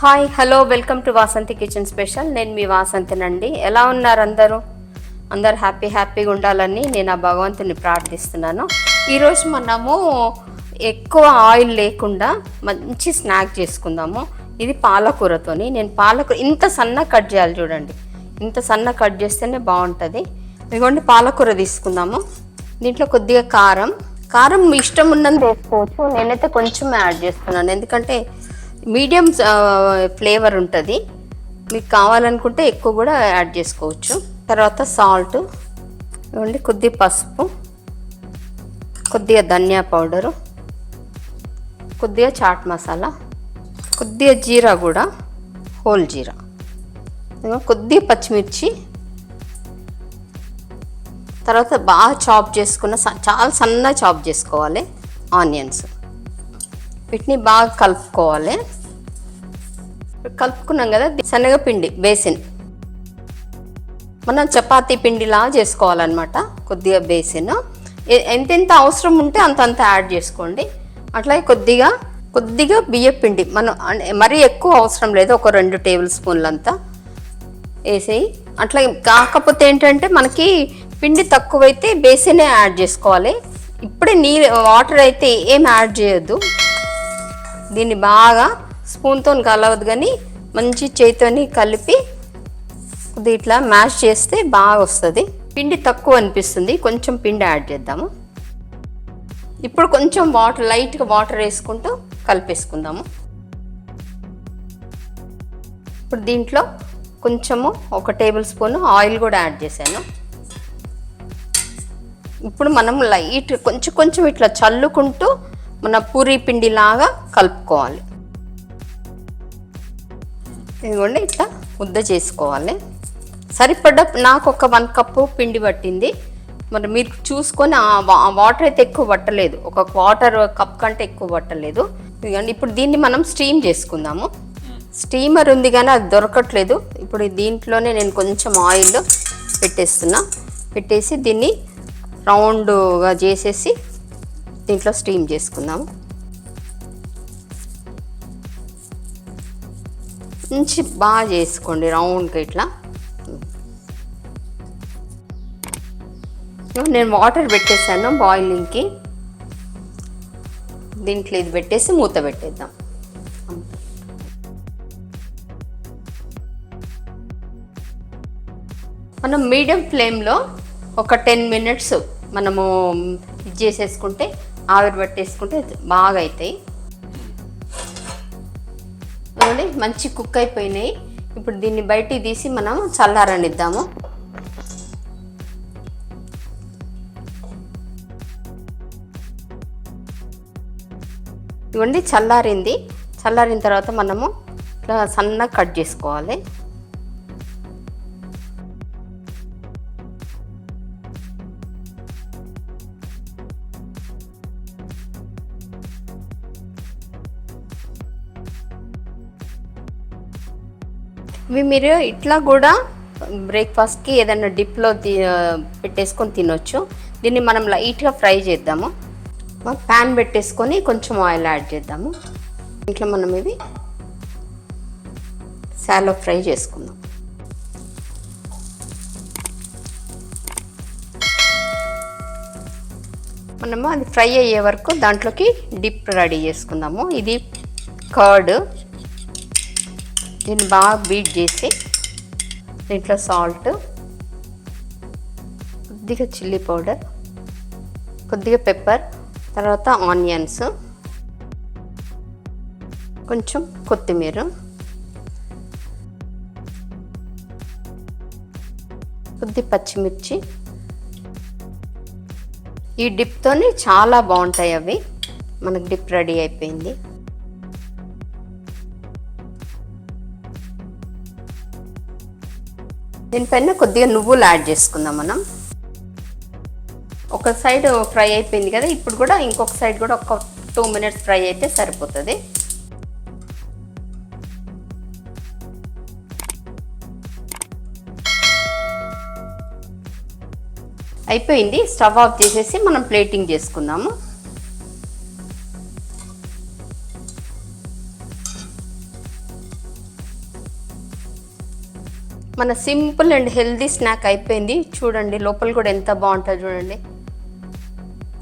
Hi hello welcome to Vasanthi kitchen special నేను మీ వాసంతినండి ఎలా ఉన్నారు అందరూ? అందరు హ్యాపీ హ్యాపీగా ఉండాలని నేను ఆ భగవంతుని ప్రార్థిస్తున్నాను. ఈరోజు మనము ఎక్కువ ఆయిల్ లేకుండా మంచి స్నాక్ చేసుకుందాము. ఇది పాలకూరతోని. నేను పాలకూర ఇంత సన్న కట్ చేయాలి చూడండి. ఇంత సన్న కట్ చేస్తేనే బాగుంటుంది. ఇదిగోండి పాలకూర తీసుకుందాము. దీంట్లో కొద్దిగా కారం. కారం మీ ఇష్టం ఉన్నది వేసుకోవచ్చు. నేనైతే కొంచెం యాడ్ చేస్తున్నాను. ఎందుకంటే మీడియం ఫ్లేవర్ ఉంటుంది. మీకు కావాలనుకుంటే ఎక్కువ కూడా యాడ్ చేసుకోవచ్చు. తర్వాత సాల్ట్ ఇవ్వండి కొద్ది పసుపు కొద్దిగా ధనియా పౌడరు కొద్దిగా చాట్ మసాలా కొద్దిగా జీరా కూడా హోల్ జీరా. కొద్దిగా పచ్చిమిర్చి తర్వాత బాగా చాప్ చేసుకున్న చాలా సన్నగా చాప్ చేసుకోవాలి. ఆనియన్స్. వీటిని బాగా కలుపుకోవాలి. కలుపుకున్నాం కదా శనగపిండి బేసిన్. మనం చపాతీ పిండిలా చేసుకోవాలన్నమాట కొద్దిగా బేసిన్. ఎంతెంత అవసరం ఉంటే అంతంత యాడ్ చేసుకోండి. అట్లాగే కొద్దిగా కొద్దిగా బియ్య పిండి మనం మరీ ఎక్కువ అవసరం లేదు ఒక రెండు టేబుల్ స్పూన్లంతా వేసేయి. అట్లా కాకపోతే ఏంటంటే మనకి పిండి తక్కువైతే బేసినే యాడ్ చేసుకోవాలి. ఇప్పుడే నీరు వాటర్ అయితే ఏం యాడ్ చేయొద్దు. దీన్ని బాగా స్పూన్తో కలవదు కానీ మంచి చేతితోని కలిపి కొద్దిగా ఇట్లా మ్యాష్ చేస్తే బాగా వస్తుంది. పిండి తక్కువ అనిపిస్తుంది. కొంచెం పిండి యాడ్ చేద్దాము. ఇప్పుడు కొంచెం వాటర్ లైట్గా వాటర్ వేసుకుంటూ కలిపేసుకుందాము. ఇప్పుడు దీంట్లో కొంచెము ఒక టేబుల్ స్పూన్ ఆయిల్ కూడా యాడ్ చేశాను. ఇప్పుడు మనం లైట్ కొంచెం కొంచెం ఇట్లా చల్లుకుంటూ మన పూరి పిండిలాగా కలుపుకోవాలి. ఇదిగోండి ఇట్లా ముద్ద చేసుకోవాలి. సరిపడ్డ నాకు ఒక వన్ కప్పు పిండి పట్టింది. మరి మీరు చూసుకొని వా- ఆ వాటర్ అయితే ఎక్కువ పట్టలేదు. ఒక వాటర్ కప్ కంటే ఎక్కువ పట్టలేదు. ఇదిగోండి ఇప్పుడు దీన్ని మనం స్టీమ్ చేసుకుందాము. స్టీమర్ ఉంది కానీ అది దొరకట్లేదు. ఇప్పుడు దీంట్లోనే నేను కొంచెం ఆయిల్ పెట్టేస్తున్నా. పెట్టేసి దీన్ని రౌండ్గా చేసేసి దీంట్లో స్టీమ్ చేసుకుందాము మంచి బాగా చేసుకోండి రౌండ్గా ఇట్లా. నేను వాటర్ పెట్టేశాను బాయిలింగ్కి. దీంట్లో ఇది పెట్టేసి మూత పెట్టేద్దాం. మనం మీడియం ఫ్లేమ్లో ఒక టెన్ మినిట్స్ మనము ఇది చేసేసుకుంటే ఆవిరి పట్టేసుకుంటే బాగా అవుతాయి చూడండి మంచి కుక్ అయిపోయినాయి. ఇప్పుడు దీన్ని బయటికి తీసి మనం చల్లారనిద్దాము. ఇవ్వండి చల్లారింది. చల్లారిన తర్వాత మనము ఇట్లా సన్నగా కట్ చేసుకోవాలి. ఇవి మీరు ఇట్లా కూడా బ్రేక్ఫాస్ట్కి ఏదైనా డిప్లో పెట్టేసుకొని తినొచ్చు. దీన్ని మనం లైట్గా ఫ్రై చేద్దాము. ప్యాన్ పెట్టేసుకొని కొంచెం ఆయిల్ యాడ్ చేద్దాము. ఇంట్లో మనం ఇవి శాలో ఫ్రై చేసుకుందాం. మనము అది ఫ్రై అయ్యే వరకు దాంట్లోకి డిప్ రెడీ చేసుకుందాము. ఇది కర్డ్ దీన్ని బాగా బీట్ చేసి దీంట్లో సాల్ట్ కొద్దిగా చిల్లీ పౌడర్ కొద్దిగా పెప్పర్ తర్వాత ఆనియన్స్ కొంచెం కొత్తిమీర కొద్ది పచ్చిమిర్చి. ఈ డిప్తోని చాలా బాగుంటాయి అవి. మనకు డిప్ రెడీ అయిపోయింది. దీనిపైన కొద్దిగా నువ్వులు యాడ్ చేసుకుందాం మనం. ఒక సైడ్ ఫ్రై అయిపోయింది కదా ఇప్పుడు కూడా ఇంకొక సైడ్ కూడా ఒక టూ మినిట్స్ ఫ్రై అయితే సరిపోతుంది. అయిపోయింది స్టవ్ ఆఫ్ చేసేసి మనం ప్లేటింగ్ చేసుకుందాము. మన సింపుల్ అండ్ హెల్దీ స్నాక్ అయిపోయింది. చూడండి లోపల కూడా ఎంత బాగుంటుంది చూడండి.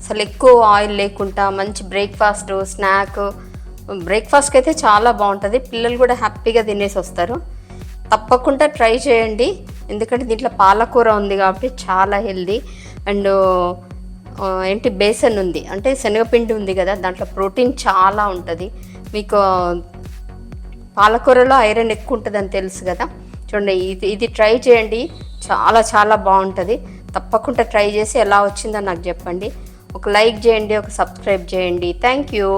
అసలు ఎక్కువ ఆయిల్ లేకుండా మంచి బ్రేక్ఫాస్ట్ స్నాక్. బ్రేక్ఫాస్ట్కి అయితే చాలా బాగుంటుంది. పిల్లలు కూడా హ్యాపీగా తినేసి వస్తారు. తప్పకుండా ట్రై చేయండి. ఎందుకంటే దీంట్లో పాలకూర ఉంది కాబట్టి చాలా హెల్దీ. అండ్ ఏంటి బేసన్ ఉంది. అంటే శనగపిండి ఉంది కదా దాంట్లో ప్రోటీన్ చాలా ఉంటుంది. మీకు పాలకూరలో ఐరన్ ఎక్కువ ఉంటుందని తెలుసు కదా. చూడండి ఇది ఇది ట్రై చేయండి. చాలా చాలా బాగుంటుంది. తప్పకుండా ట్రై చేసి ఎలా వచ్చిందో నాకు చెప్పండి. ఒక లైక్ చేయండి ఒక సబ్స్క్రైబ్ చేయండి. Thank you.